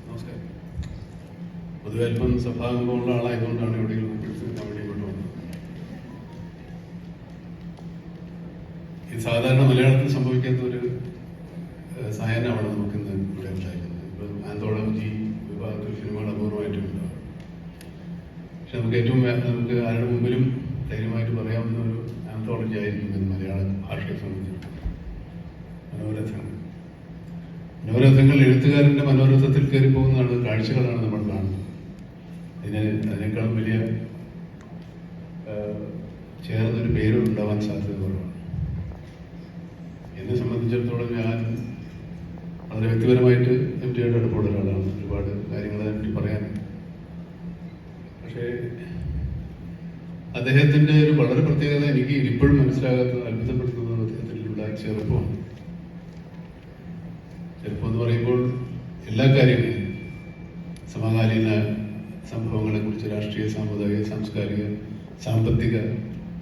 നമസ്കാരം. പൊതുവെ അല്പം സഭാംഗമുള്ള ആളായതുകൊണ്ടാണ് എവിടെയെങ്കിലും പിടിച്ചു നിൽക്കാൻ വേണ്ടി ഇങ്ങോട്ട് വന്നത്. ഇത് സാധാരണ മലയാളത്തിൽ സംഭവിക്കാത്ത ഒരു ഏഹ്, സായാഹ്നമാണ് നമുക്ക് ഇന്ന് ഇവിടെ ഉണ്ടായിരുന്നത്. ഇപ്പം ആന്തോളജി വിഭാഗത്തിൽ സിനിമകൾ അപൂർവമായിട്ടും പക്ഷെ നമുക്ക് ഏറ്റവും നമുക്ക് ആരുടെ മുമ്പിലും ധൈര്യമായിട്ട് പറയാവുന്ന ഒരു ആന്തോളജി ആയിരിക്കും ഇത് മലയാള ഭാഷയെ സംബന്ധിച്ചിടത്തോളം. മനോരഥങ്ങൾ. മനോരഥങ്ങൾ എഴുത്തുകാരന്റെ മനോരഥത്തിൽ കയറി പോകുന്നതാണ് കാഴ്ചകളാണ് നമ്മൾ കാണുന്നത്. അതിന് അതിനേക്കാളും വലിയ ചേർന്നൊരു പേര് ഉണ്ടാവാൻ സാധ്യത കുറവാണ്. എന്നെ സംബന്ധിച്ചിടത്തോളം ഞാൻ വളരെ വ്യക്തിപരമായിട്ട് എം ടിയുടെ അടുപ്പമുള്ള ഒരാളാണ്. ഒരുപാട് കാര്യങ്ങൾ അതിനെപ്പറ്റി പറയാൻ. പക്ഷേ അദ്ദേഹത്തിന്റെ ഒരു വളരെ പ്രത്യേകത എനിക്ക് ഇപ്പോഴും മനസ്സിലാകാത്തത് അത്ഭുതപ്പെടുത്തുന്നത് അദ്ദേഹത്തിലുള്ള ചെറുപ്പമാണ്. ചെറുപ്പം എന്ന് പറയുമ്പോൾ എല്ലാ കാര്യങ്ങളും സമകാലീന സംഭവങ്ങളെ കുറിച്ച് രാഷ്ട്രീയ സാമുദായിക സാംസ്കാരിക സാമ്പത്തിക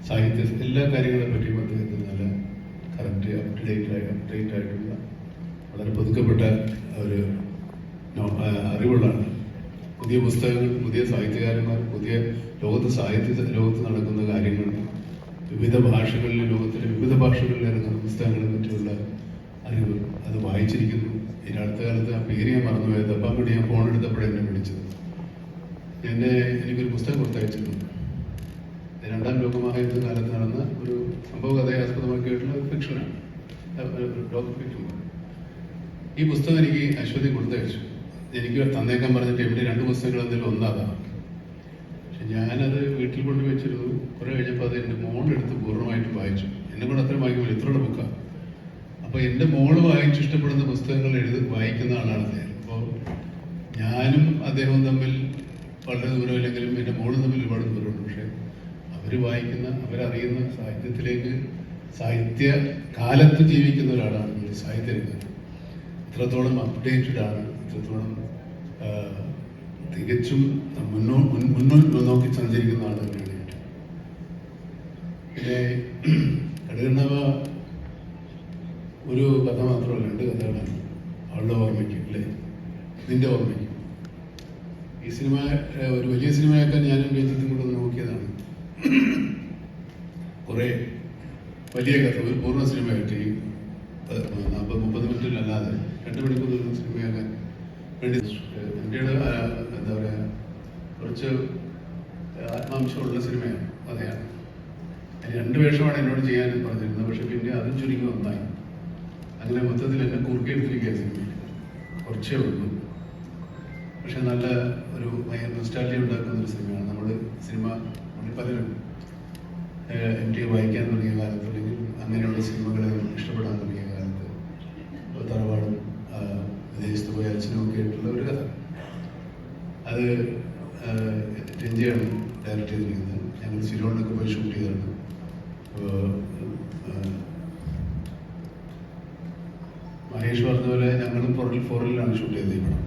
സാഹിത്യ എല്ലാ കാര്യങ്ങളെ പറ്റിയും അദ്ദേഹത്തിന് നല്ല കറക്റ്റ് അപ്ഡേറ്റ് ആയി അപ്ഡേറ്റ് ആയിട്ടുള്ള വളരെ പുതുക്കപ്പെട്ട ഒരു അറിവുള്ളാണ് പുതിയ പുസ്തകങ്ങൾ പുതിയ സാഹിത്യകാരന്മാർ പുതിയ ലോകത്ത് സാഹിത്യ ലോകത്ത് നടക്കുന്ന കാര്യങ്ങൾ വിവിധ ഭാഷകളിൽ ലോകത്തിലെ വിവിധ ഭാഷകളിൽ ഇറങ്ങുന്ന പുസ്തകങ്ങളെ പറ്റിയുള്ള അറിവ് അത് വായിച്ചിരിക്കുന്നു. ഇനി അടുത്ത കാലത്ത് ആ പേര് ഞാൻ മറന്നുപോയത് അപ്പം കൂടി ഞാൻ ഫോൺ എടുത്തപ്പോഴേ എന്നെ വിളിച്ചത്. എന്നെ എനിക്കൊരു പുസ്തകം കൊടുത്തയച്ചിരുന്നു. രണ്ടാം ലോകമഹായുദ്ധ കാലത്ത് നടന്ന ഒരു സംഭവ കഥയെ ഫിക്ഷനാണ് ഡോക്ടർ ഫിക്ഷൻ ഈ പുസ്തകം എനിക്ക് അശ്വതി കൊടുത്തയച്ചു എനിക്ക് തന്നേക്കാൻ പറഞ്ഞിട്ട് എവിടെ രണ്ട് പുസ്തകങ്ങൾ എന്തെങ്കിലും ഒന്നാതാണ് പക്ഷെ ഞാനത് വീട്ടിൽ കൊണ്ട് വെച്ചിരുന്നു. കുറെ കഴിഞ്ഞപ്പോൾ അത് എന്റെ മോളെടുത്ത് പൂർണമായിട്ട് വായിച്ചു. എന്നെ കൂടെ അത്രയും വായിക്കുമ്പോൾ ഇത്രയുള്ള ബുക്കാണ് അപ്പോൾ എന്റെ മോൾ വായിച്ചു ഇഷ്ടപ്പെടുന്ന പുസ്തകങ്ങൾ എഴുതി വായിക്കുന്ന ആളാണ് അദ്ദേഹം അപ്പോൾ ഞാനും അദ്ദേഹവും തമ്മിൽ വളരെ ദൂരമില്ലെങ്കിലും എന്റെ മോളും തമ്മിൽ ഒരുപാട് ദൂരമുണ്ട്. പക്ഷേ അവർ വായിക്കുന്ന അവരറിയുന്ന സാഹിത്യത്തിലേക്ക് സാഹിത്യ കാലത്ത് ജീവിക്കുന്ന ഒരാളാണ് സാഹിത്യ സാഹിത്യരംഗത്ത്. ഇത്രത്തോളം അപ്ഡേറ്റഡ് ആണ് ഇത്രത്തോളം തികച്ചും മുന്നോ മുന്നോട്ട് നോക്കി സഞ്ചരിക്കുന്ന ആൾ തന്നെയാണ്. പിന്നെ കടുകണ്ണവ ഒരു കഥ മാത്രമല്ല രണ്ട് കഥകളാണ് അവളുടെ ഓർമ്മയ്ക്ക് അല്ലേ? നിന്റെ ഓർമ്മയ്ക്ക്. ഈ സിനിമ ഒരു വലിയ സിനിമയാക്കാൻ ഞാനും രഞ്ജിത്തും കൂടെ നോക്കിയതാണ്. കുറേ വലിയ കഥ ഒരു പൂർണ സിനിമയായിട്ട് നാൽപ്പത് മുപ്പത് മിനിറ്റിലല്ലാതെ രണ്ട് മണിക്കൂർ ഒരു സിനിമയാക്കാൻ വേണ്ടി ഇന്ത്യയുടെ എന്താ പറയുക കുറച്ച് ആത്മാംശമുള്ള സിനിമയാണ് അതെയാണ് രണ്ട് വേഷമാണ് എന്നോട് ചെയ്യാൻ പറഞ്ഞിരുന്നത്. പക്ഷെ പിന്നെ അതും ചുരുങ്ങി ഒന്നായി അങ്ങനെ മൊത്തത്തിൽ എന്നെ കുറുക്കിയെടുത്തിരിക്കുക സിനിമയിൽ കുറച്ചേ ഉള്ളൂ. പക്ഷെ നല്ല ഒരു ഭയങ്കര നൊസ്റ്റാലിറ്റി ഉണ്ടാക്കുന്ന ഒരു സിനിമയാണ്. നമ്മൾ സിനിമ പലരും എം ടി വായിക്കാൻ തുടങ്ങിയ കാലത്ത് അല്ലെങ്കിൽ അങ്ങനെയുള്ള സിനിമകളെ ഇഷ്ടപ്പെടാൻ തുടങ്ങിയ കാലത്ത് തറവാടും പോയ അച്ഛനും ഒക്കെ ആയിട്ടുള്ള ഒരു കഥ. അത് രഞ്ജയാണ് ഡയറക്റ്റ് ചെയ്തിരിക്കുന്നത്. ഞങ്ങൾ സിലോണിലൊക്കെ പോയി ഷൂട്ട് ചെയ്തതാണ്. മഹേഷ് പറഞ്ഞ പോലെ ഞങ്ങളും ഫോറിലാണ് ഷൂട്ട് ചെയ്തത് പടം.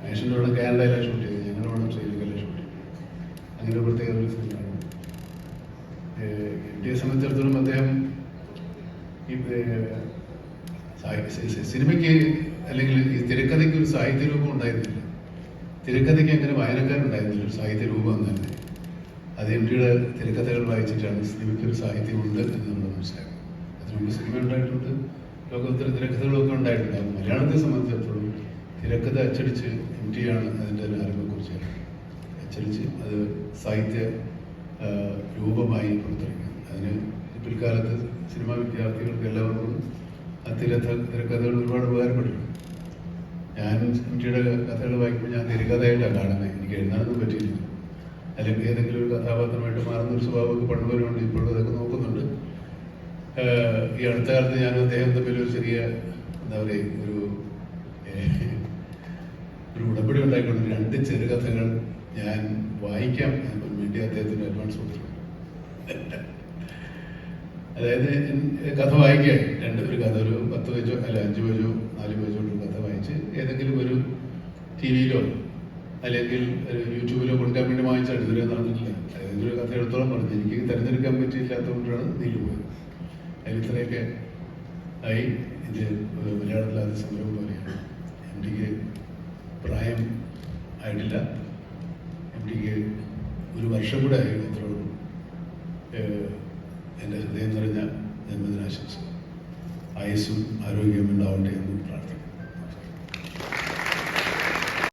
മഹേഷിന്റെ അവിടെ കേരളയിലാണ് ഷൂട്ട് ചെയ്തത്. ഞങ്ങളുടെ ഇവിടെ ശ്രീലങ്കയിലാണ് ഷൂട്ട് ചെയ്തത്. അങ്ങനെ പ്രത്യേക ഒരു സിനിമയാണ് എന്റെ സംബന്ധിച്ചിടത്തോളം അദ്ദേഹം ഈ സിനിമയ്ക്ക് അല്ലെങ്കിൽ ഈ തിരക്കഥയ്ക്ക് ഒരു സാഹിത്യ രൂപം ഉണ്ടായിരുന്നില്ല. തിരക്കഥയ്ക്ക് അങ്ങനെ വായനക്കാരുണ്ടായിരുന്നില്ല. ഒരു സാഹിത്യ രൂപം തന്നെ. അത് എം ടിയുടെ തിരക്കഥകൾ വായിച്ചിട്ടാണ് സിനിമയ്ക്ക് ഒരു സാഹിത്യമുണ്ട് എന്ന് നമ്മൾ മനസ്സിലാക്കുന്നത്. അതിനുമ്പ് സിനിമ ഉണ്ടായിട്ടുണ്ട്. ലോകോത്തര തിരക്കഥകളൊക്കെ ഉണ്ടായിട്ടുണ്ടാകും മലയാളത്തെ സംബന്ധിച്ചിടത്തോളം തിരക്കഥ അച്ചടിച്ച് എം ആണ് അതിന്റെ ഒരു അറിവിനെക്കുറിച്ച് അച്ചടിച്ച് അത് സാഹിത്യ രൂപമായി പുറത്തിറങ്ങി അതിന് പിൽക്കാലത്ത് സിനിമാ വിദ്യാർത്ഥികൾക്ക് എല്ലാവർക്കും തിരക്കഥ തിരക്കഥകൾ ഒരുപാട് ഉപകാരപ്പെട്ടിട്ടുണ്ട് ഞാനും എം കഥകൾ വായിക്കുമ്പോൾ ഞാൻ തിരക്കഥയായിട്ടാണ് കാണുന്നത്. എനിക്ക് എഴുതാനൊന്നും പറ്റിയില്ല. അല്ലെങ്കിൽ ഏതെങ്കിലും ഒരു കഥാപാത്രമായിട്ട് മാറുന്ന ഒരു സ്വഭാവമൊക്കെ പണ്ടുവരുമുണ്ട് ഇപ്പോഴും അതൊക്കെ നോക്കുന്നുണ്ട്. ഈ അടുത്ത കാലത്ത് ഞാൻ അദ്ദേഹം തമ്മിൽ ഒരു ചെറിയ എന്താ പറയുക ഒരു ഒരു ഉടമ്പടി ഉണ്ടായിക്കൊണ്ട് രണ്ട് ചെറുകഥകൾ ഞാൻ വായിക്കാം. എന്ന് വേണ്ടി അദ്ദേഹത്തിന് അഡ്വാൻസ് കൊടുത്തിട്ടുണ്ട്. അതായത് കഥ വായിക്കുകയാണ് രണ്ട് ഒരു കഥ ഒരു പത്ത് പേജോ അല്ല അഞ്ച് പേജോ നാല് പേജോ ഒരു കഥ വായിച്ച് ഏതെങ്കിലും ഒരു ടി വിയിലോ അല്ലെങ്കിൽ യൂട്യൂബിലോ കൊടുക്കാൻ വേണ്ടി വാങ്ങിച്ചാണ് ഇതുവരെ നടന്നിട്ടില്ല. ഏതെങ്കിലും ഒരു കഥ എടുത്തോളം പറഞ്ഞു. എനിക്ക് തിരഞ്ഞെടുക്കാൻ പറ്റിയില്ലാത്തതുകൊണ്ടാണ് നീണ്ടുപോയത് അതിൽ ഇത്രയൊക്കെ ആയി. ഇത് മലയാളത്തിലാദ്യ സംരംഭം പോലെയാണ്. എം ഡിക്ക് പ്രായം ആയിട്ടില്ല. എം ഡിക്ക് ഒരു വർഷം കൂടെ ആയി അത്രേ ഉള്ളൂ. ഏഹ് എന്റെ ഹൃദയം നിറഞ്ഞ ജന്മദിനാശംസ ആയുസ്സും ആരോഗ്യവും ഉണ്ടാവട്ടെ എന്നും പ്രാർത്ഥിക്കുന്നു.